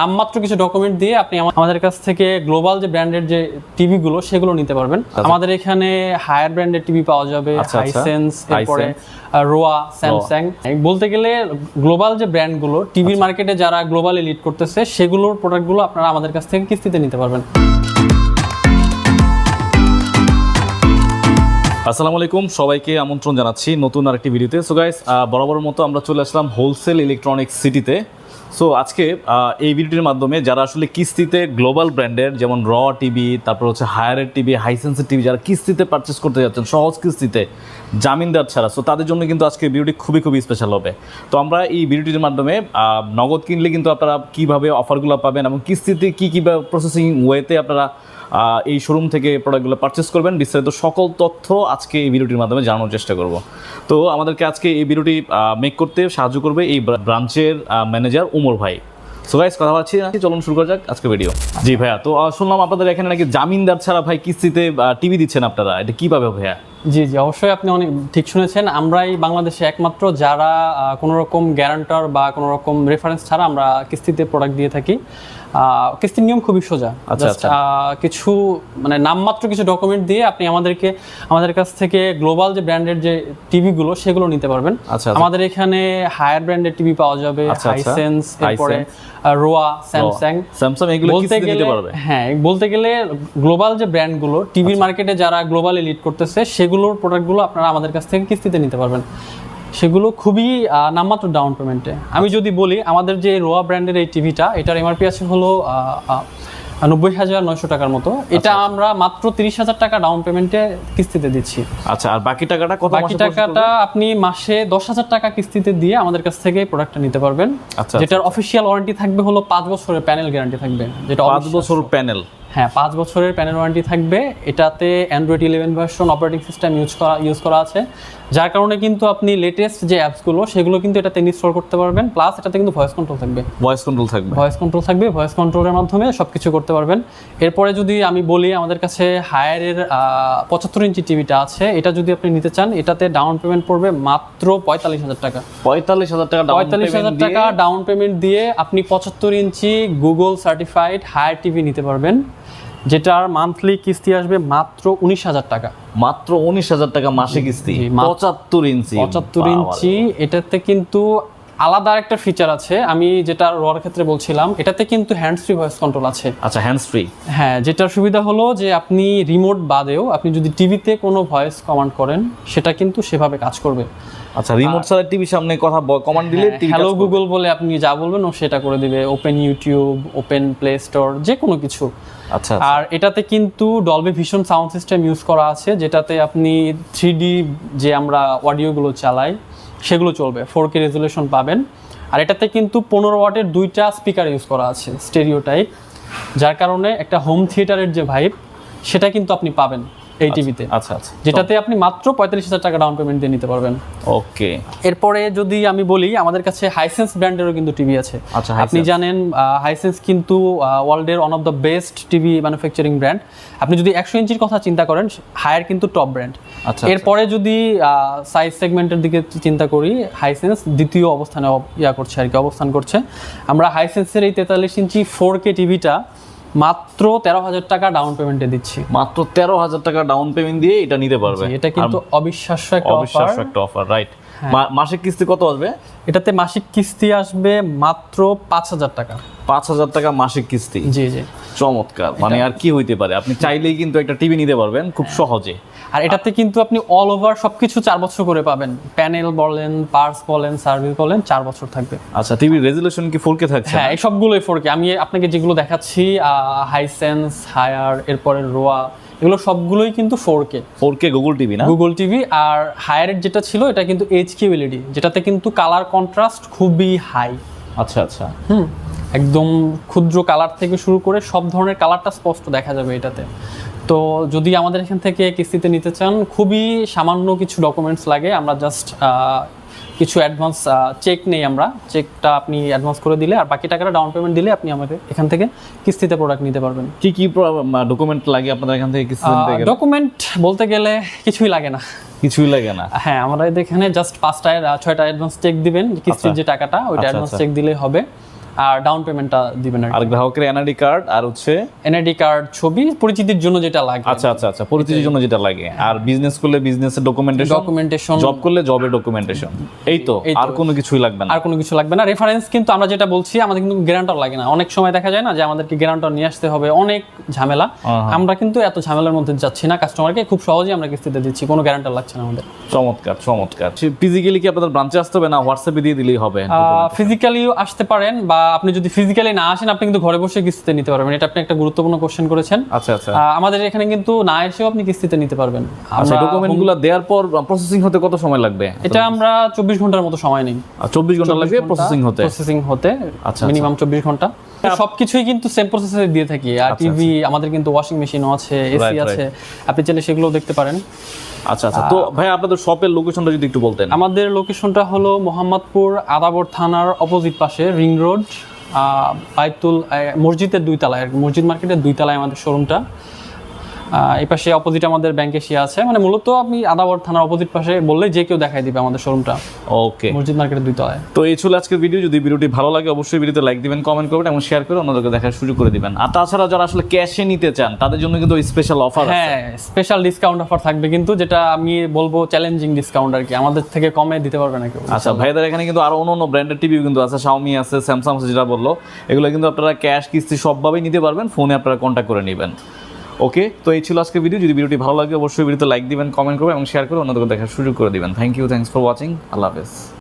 নামমাত্র কিছু ডকুমেন্ট দিয়ে আপনি আমাদের কাছ থেকে গ্লোবাল যে ব্র্যান্ডের যে টিভি গুলো সেগুলো নিতে পারবেন। আমাদের এখানে হায়ার ব্র্যান্ডের টিভি পাওয়া যাবে আচ্ছা, আচ্ছা। হাইসেন্স এরপরে রোয়া স্যামসাং বলতে গেলে গ্লোবাল যে ব্র্যান্ডগুলো টিভি আচ্ছা। মার্কেটে যারা গ্লোবালি লিড করতেছে সেগুলোর প্রোডাক্টগুলো আপনারা আমাদের কাছ থেকে কিস্তিতে নিতে পারবেন। আসসালামু আলাইকুম সবাইকে আমন্ত্রণ জানাচ্ছি নতুন আরেকটি ভিডিওতে। সো গাইস বরাবরের মতো আমরা চলে আসলাম হোলসেল ইলেকট্রনিক্স সিটিতে সো আজকে এই ভিডিওটির মাধ্যমে যারা আসলে কিস্তিতে গ্লোবাল ব্র্যান্ডের যেমন র টিভি তারপর হচ্ছে হায়ারের টিভি হাইসেন্সের টিভি যারা কিস্তিতে পারচেস করতে যাচ্ছেন, সহজ কিস্তিতে জামিনদার ছাড়া সো তাদের জন্য কিন্তু আজকে ভিডিওটি খুবই খুবই স্পেশাল হবে। তো আমরা এই ভিডিওটির মাধ্যমে নগদ কিনলে কিন্তু আপনারা কীভাবে অফারগুলো পাবেন এবং কিস্তিতে কী কী প্রসেসিং ওয়েতে আপনারা এই শোরুম থেকে প্রোডাক্টগুলো পারচেস করবেন। বিস্তারিত সকল তথ্য আজকে এই ভিডিওটির মাধ্যমে জানানোর চেষ্টা করব। তো আমাদেরকে আজকে এই ভিডিওটি মেক করতে সাহায্য করবে এই ব্রাঞ্চের ম্যানেজার উমর ভাই। সো গাইস কথা বলছি চলুন শুরু করা যাক আজকে ভিডিও জি ভাইয়া, তো শুনলাম আপনাদের এখানে নাকি জামিনদার ছাড়া ভাই কিস্তিতে টিভি দিচ্ছেন আপনারা। এটা কীভাবে ভাইয়া? জি জি, অবশ্যই আপনি অনেক ঠিক শুনেছেন। আমরাই বাংলাদেশে একমাত্র যারা কোনো রকম গ্যারান্টার বা কোনো রকম রেফারেন্স ছাড়া আমরা কিস্তিতে প্রোডাক্ট দিয়ে থাকি। কিস্তির নিয়ম খুবই সোজা আচ্ছা, আচ্ছা। কিছু মানে নামমাত্র কিছু ডকুমেন্ট দিয়ে আপনি আমাদেরকে আমাদের কাছ থেকে গ্লোবাল যে ব্র্যান্ডের যে টিভিগুলো সেগুলো নিতে পারবেন আচ্ছা। আমাদের এখানে হায়ার ব্র্যান্ডের টিভি পাওয়া যাবে। হাইসেন্স এরপরে রোয়া স্যামসাং স্যামসাং এগুলো বলতে কিস্তিতে নিতে পারবে হ্যাঁ বলতে গেলে গ্লোবাল যে ব্র্যান্ডগুলো টিভি আচ্ছা। মার্কেটে যারা গ্লোবালি লিড করতেছে সেগুলোর প্রোডাক্টগুলো আপনারা আমাদের কাছ থেকে কিস্তিতে নিতে পারবেন সেগুলো খুবই নামমাত্র ডাউন পেমেন্টে আমি আচ্ছা। যদি বলি আমাদের যে রোয়া ব্র্যান্ডের এই টিভিটা এটার এমআরপি আছে হলো নব্বই হাজার নয়শো টাকার মতো। এটা আচ্ছা। আমরা মাত্র তিরিশ হাজার টাকা ডাউন পেমেন্টে কিস্তিতে দিচ্ছি। আচ্ছা আর বাকি টাকাটা কত বাকি টাকাটা আপনি মাসে দশ হাজার টাকা কিস্তিতে দিয়ে আমাদের কাছ থেকে প্রোডাক্টটা নিতে পারবেন। আচ্ছা, যেটার অফিসিয়াল ওয়ারেন্টি থাকবে হলো পাঁচ বছরের প্যানেল গ্যারান্টি থাকবে যেটা পাঁচ। বছর প্যানেল হ্যাঁ পাঁচ বছরের প্যানেল ওয়ারেন্টি থাকবে। এটাতে Android eleven version operating system use করা ইউজ করা আছে। যার কারণে কিন্তু আপনি লেটেস্ট যে অ্যাপসগুলো সেগুলো কিন্তু এটাতে ইনস্টল করতে পারবেন। প্লাস এটাতে কিন্তু ভয়েস কন্ট্রোল থাকবে। ভয়েস কন্ট্রোল থাকবে। ভয়েস কন্ট্রোল থাকবে। ভয়েস কন্ট্রোলের মাধ্যমে সব কিছু করতে পারবেন। এরপরে যদি আমি বলি আমাদের কাছে হায়ারের পঁচাত্তর ইঞ্চি টিভিটা আছে। এটা যদি আপনি নিতে চান এটাতে ডাউন পেমেন্ট পড়বে মাত্র পঁয়তাল্লিশ হাজার টাকা। পঁয়তাল্লিশ হাজার টাকা পঁয়তাল্লিশ হাজার টাকা ডাউন পেমেন্ট দিয়ে আপনি পঁচাত্তর inch Google certified Haier TV নিতে পারবেন। যেটার মান্থলি কিস্তি আসবে মাত্র উনিশ হাজার টাকা। মাত্র উনিশ হাজার টাকা মাসে কিস্তি? পঁচাত্তর ইঞ্চি। পঁচাত্তর ইঞ্চি। এটাতে কিন্তু আলাদা একটা ফিচার আছে। আমি যেটা রোয়ার ক্ষেত্রে বলছিলাম এটাতে কিন্তু হ্যান্ডস ফ্রি ভয়েস কন্ট্রোল আছে। আচ্ছা হ্যান্ডস ফ্রি হ্যাঁ যেটার সুবিধা হলো যে আপনি রিমোট বাদেও আপনি যদি টিভিতে কোনো ভয়েস কমান্ড করেন সেটা কিন্তু সেভাবে কাজ করবে। আচ্ছা রিমোট ছাড়া টিভির সামনে কথা কমান্ড দিলে হ্যালো গুগল বলে আপনি যা বলবেন ও সেটা করে দিবে open YouTube open Play Store যে কোনো কিছু। আচ্ছা আর এটাতে কিন্তু Dolby Vision sound system use করা আছে যেটাতে আপনি থ্রি যে আমরা অডিওগুলো চালাই সেগুলো চলবে ফোর কে রেজুলেশন পাবেন। আর এটাতে কিন্তু পনেরো ওয়াটের দুইটা স্পিকার ইউজ করা আছে স্টেরিও টাইপ যার কারণে একটা হোম থিয়েটারের যে ভাইব সেটা কিন্তু আপনি পাবেন। এই টিভিতে। আচ্ছা আচ্ছা যেটাতে আপনি মাত্র পঁয়তাল্লিশ হাজার টাকা ডাউন পেমেন্ট দিয়ে নিতে পারবেন। ওকে। এরপরে যদি আমি বলি আমাদের কাছে হাইসেন্স ব্র্যান্ডেরও কিন্তু টিভি আছে। আচ্ছা, আপনি জানেন হাইসেন্স কিন্তু ওয়ার্ল্ডের one of the best TV manufacturing brand আপনি যদি একশো ইঞ্চির কথা চিন্তা করেন হায়ার কিন্তু টপ ব্র্যান্ড আচ্ছা, এরপরে যদি সাইজ সেগমেন্টের দিকে চিন্তা করি হাইসেন্স দ্বিতীয় অবস্থানে অব- ইয়া করছে আর কি অবস্থান করছে। আমরা হাইসেন্সের এই তেতাল্লিশ ইঞ্চি ফোর কে টিভিটা মাত্র তেরো হাজার টাকা ডাউন পেমেন্টে দিচ্ছি। মাত্র তেরো হাজার টাকা ডাউন পেমেন্ট দিয়ে এটা নিতে পারবে। এটা কিন্তু অবিশ্বাস্য একটা অবিশ্বাস্য একটা অফার রাইট মাসিক কিস্তি কত আসবে? এটাতে মাসিক কিস্তি আসবে মাত্র পাঁচ হাজার টাকা। পাঁচ হাজার টাকা মাসিক কিস্তি। জি জি। চমৎকার। মানে আর কি হইতে পারে? আপনি চাইলেই কিন্তু একটা টিভি নিতে পারবেন খুব সহজে। আর এটাতে কিন্তু আপনি অল ওভার সবকিছু চার বছর করে পাবেন। প্যানেল বলেন পার্স বলেন সার্ভিস বলেন চার বছর থাকবে। আচ্ছা টিভির রেজুলেশন কি ফোর কে থাকছে হ্যাঁ এই সবগুলোই ফোর আমি আপনাকে যেগুলো দেখাচ্ছি হাইসেন্স হায়ার এরপরে রোয়া এগুলো সবগুলোই কিন্তু four K four K Google TV না? গুগল টিভি আর হায়ারের যেটা ছিল এটা কিন্তু এইচ কিউ এলইডি যেটাতে কিন্তু কালার কন্ট্রাস্ট খুবই হাই আচ্ছা আচ্ছা। হুম। একদম ক্ষুদ্র কালার থেকে শুরু করে সব ধরনের কালারটা স্পষ্ট দেখা যাবে এটাতে। তো যদি আমাদের এখান থেকে কিস্তিতে নিতে চান খুবই সামান্য কিছু ডকুমেন্টস লাগে। আমরা জাস্ট কিছু অ্যাডভান্স চেক নেই আমরা। চেকটা আপনি অ্যাডভান্স করে দিলে আর বাকি টাকাটা ডাউন পেমেন্ট দিলে আপনি আমাদের এখান থেকে কিস্তিতে প্রোডাক্ট নিতে পারবেন। কি কি ডকুমেন্ট লাগে আপনাদের এখান থেকে কিস্তি নিতে গেলে? ডকুমেন্ট বলতে গেলে কিছুই লাগে না। কিছুই লাগে না। হ্যাঁ আমাদের এখানে জাস্ট পাঁচটা আহ, ছয়টা অ্যাডভান্স চেক দিবেন। কিস্তির আচ্ছা। যে টাকাটা ওইটা আচ্ছা, অ্যাডভান্স আচ্ছা। চেক দিলেই হবে। আর ডাউন পেমেন্টটা দিবেন আর গ্রাহকের এনআইডি কার্ড আর হচ্ছে এনআইডি কার্ড ছবি পরিচিতির জন্য যেটা লাগে। আচ্ছা আচ্ছা আচ্ছা পরিচিতির জন্য যেটা লাগে। আর বিজনেস করলে বিজনেসের ডকুমেন্টেশন ডকুমেন্টেশন জব করলে জবের ডকুমেন্টেশন এই তো এই তো। আর কোনো কিছুই লাগবে না। আর কোনো কিছু লাগবে না। রেফারেন্স কিন্তু আমরা যেটা বলছি আমাদের কিন্তু গ্যারান্টার লাগে না। অনেক সময় দেখা যায় না যে আমাদেরকে গ্যারান্টার নিয়ে আসতে হবে। অনেক ঝামেলা। আমরা কিন্তু এত ঝামেলার মধ্যে যাচ্ছি না কাস্টমারকে খুব সহজেই আমরা কিস্তিতে দিচ্ছি। কোনো গ্যারান্টার লাগছে না আমাদের। চমৎকার চমৎকার। ফিজিক্যালি কি আপনাদের ব্রাঞ্চে আসতে হবে না? হোয়াটসঅ্যাপে দিয়ে দিলেই হবে? ফিজিক্যালিও আসতে পারেন বা আপনি যদি ফিজিক্যালি না আসেন আপনি কিন্তু ঘরে বসে কিস্তিতে নিতে পারবেন। এটা আপনি একটা গুরুত্বপূর্ণ কোশ্চেন করেছেন। আচ্ছা আচ্ছা। আমাদের এখানে কিন্তু না এসেও আপনি কিস্তিতে নিতে পারবেন। আচ্ছা ডকুমেন্টগুলো দেওয়ার পর প্রসেসিং হতে কত সময় লাগবে? এটা আমরা চব্বিশ ঘণ্টার মতো সময় নেই। চব্বিশ ঘণ্টা লাগবে প্রসেসিং হতে? প্রসেসিং হতে আচ্ছা, মিনিমাম চব্বিশ ঘণ্টা। সবকিছুই কিন্তু সেম প্রসেসে দিয়ে থাকি। আর টিভি আমাদের কিন্তু ওয়াশিং মেশিনও আছে এসি. আছে আপনি চাইলে সেগুলো দেখতে পারেন। আচ্ছা আচ্ছা। তো ভাই আপনাদের শপের লোকেশনটা যদি একটু বলতেন। আমাদের লোকেশনটা হলো মোহাম্মদপুর আদাবর থানার অপোজিট পাশে রিং রোড বাইতুল মসজিদের দুই তলায় মসজিদ মার্কেটের দুই তলায় আমাদের শোরুমটা এই পাশে অপোজিট আমাদের ব্যাংক এশিয়া আছে। মানে মূলত আপনি আদাবর থানার অপোজিট পাশে বললে যে কেউ দেখাই দিবে আমাদের শোরুমটা ওকে মসজিদ মার্কেটের দুই তলায়। তো এই ছিল আজকের ভিডিও যদি ভিডিওটি ভালো লাগে অবশ্যই ভিডিওতে লাইক দিবেন কমেন্ট করবেন এবং শেয়ার করে অন্যদেরকে দেখার সুযোগ করে দিবেন। আর তাছাড়া যারা আসলে ক্যাশে নিতে চান তাদের জন্য কিন্তু স্পেশাল অফার আছে। হ্যাঁ স্পেশাল ডিসকাউন্ট অফার থাকবে কিন্তু যেটা আমি বলব চ্যালেঞ্জিং ডিসকাউন্ট আর কি। আমাদের থেকে কমে দিতে পারবে না কেউ। আচ্ছা ভাইদের এখানে কিন্তু আরও অন্য অন্য ব্র্যান্ডের টিভি কিন্তু আছে। শাওমি আছে স্যামসাং আছে যেটা বলল। এগুলো কিন্তু আপনারা ক্যাশ কিস্তি সবভাবেই নিতে পারবেন। ফোনে আপনারা কন্ট্যাক্ট করে নেবেন। ওকে? তো এই ছিল আজকে ভিডিও যদি ভিডিওটি ভালো লাগে, অবশ্যই ভিডিওতে লাইক দিবেন কমেন্ট করবেন এবং শেয়ার করে অন্যদেরকে দেখার সুযোগ করে দিবেন। Thank you thanks for watching আল্লাহ হাফেজ।